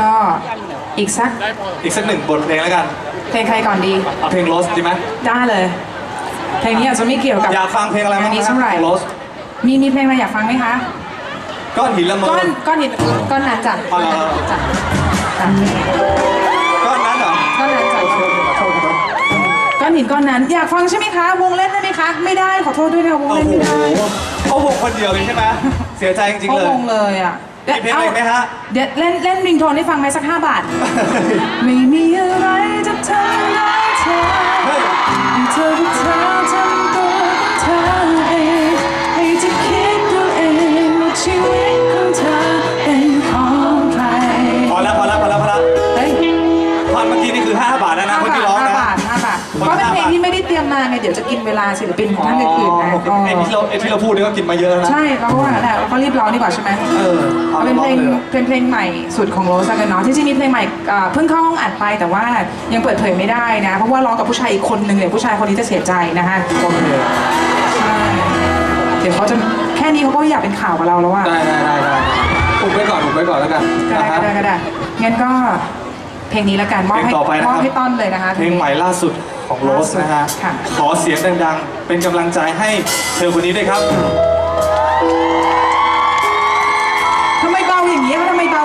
ก็อีกสักอีกสักหนึ่งบทเพลงแล้วกัน เพลงใครก่อนดี เอาเพลงโรสดีไหมได้เลย เพลงนี้อาจจะไม่เกี่ยวกับอยากฟังเพลงอะไรบ้างนนี้ครัเท่าไหร่โรสมีมีเพลงอะไรอยากฟังไหมคะ ก้อนหินละเมอก้อนก้อนหินก้อนนั้นจ้ะอ๋อเหรอจ้ะจ้ะก้อนนั้นเหรอก้อนนั้นจ้ะก้อนหินก้อนนั้นอยากฟังใช่ไหมคะ วงเล่นได้ไหมคะ ไม่ได้ขอโทษด้วยนะวงโอ้เล่นโหไม่ได้เขาวงคนเดียวเลยใช่ไหมเสียใจจริงๆเขาเลยวงเลยอะ มีเพลงอะไรไหมฮะ เดี๋ยวเล่นเล่นริงโทนให้ฟังไหมสักห้าบาท ไม่มีอะไรจะทำได้เธอเฮ้ยให้เธอกับเธอทำตัว เตรียมมาไงเดี๋ยวจะกินเวลาศิลปินของท่านอื่นๆนะไอ้ที่เราไอ้ที่เราพูดนี่ก็กินมาเยอะแล้วนะ ใช่เราก็ว่าแหละเราก็รีบร้องดีกว่าใช่ไหมเออเอาเอาเป็นเพลงร้องเลยเป็นเพลงใหม่สุดของโรสกันเนาะที่จริงมีเพลงใหม่เอ่อเพิ่งเข้าห้องอัดไปแต่ว่ายังเปิดเผยไม่ได้นะ เพราะว่าร้องกับผู้ชายอีกคนนึงเดี๋ยวผู้ชายคนนี้จะเสียใจนะคะโอเคใช่เดี๋ยวเขาจะแค่นี้เขาก็อยากเป็นข่าวกับเราแล้วว่าได้ได้ได้ได้อุบไว้ก่อนอุบไว้ก่อนแล้วกันก็ได้นะก็ฮะได้ก็ได้งั้นก็เพลงนี้ละกันมอบเพลให้งต่อไปนะมคอบรับให้ต้นเลยนะคะเพลงใหม่ล่าสุด ของโรสนะฮะ ค่ะ ขอเสียงดังๆ เป็นกำลังใจให้เธอคนนี้ด้วยครับ ทำไมเบาอย่างนี้คะทำไมเบา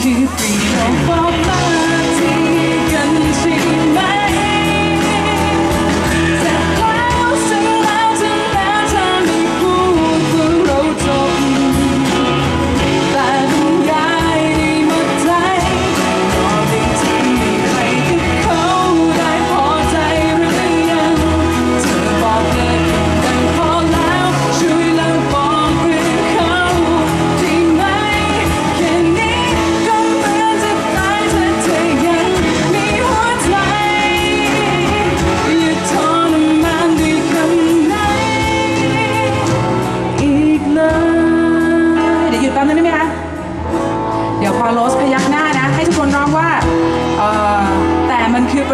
แต่มัน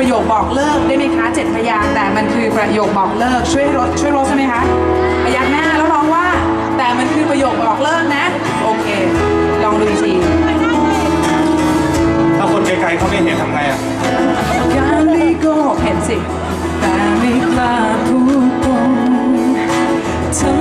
ประโยคบอกเลิกได้ไหมคะเจ็ดพยางค์แต่มันคือประโยคบอกเลิกช่วยโรสช่วยโรสได้ไหมคะพยักหน้าแล้วร้องว่า แต่มันคือประโยคบอกเลิกนะ โอเค ลองดูอีกทีถ้าคนไกลๆเขาไม่เห็นทำไงอะการไม่โกหกเห็นสิแต่ไม่กล้าพูดตรง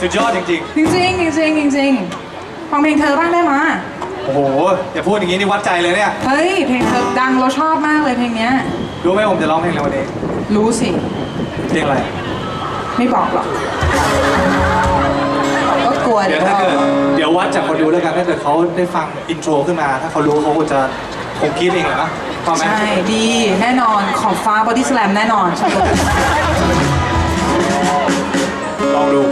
สุดยอดจริง จริงๆจริงๆจริงๆฟังเพลงเธอบ้างได้ไหมยๆโอ้โห อย่าพูดอย่างนี้นี่วัดใจเลยเนี่ย เฮ้ย เพลงเธอดังเราชอบมากเลยเพลงเนี้ย รู้ไหมผมจะร้องเพลงอะไรวันนี้ รู้สิ เพลงอะไร ไม่บอกหรอกก็กลัวเดี๋ยวถ้าเกิด เดี๋ยววัดจากคนดูแล้วกันถ้าเกิดเขาได้ฟังอินโทรขึ้นมา ถ้าเขารู้เขาก็จะคงคิดเองแหละนะพอไหมใช่ ดีแน่นอนขอบฟ้าบอดี้สแลมแน่นอนฉันบอกลองดู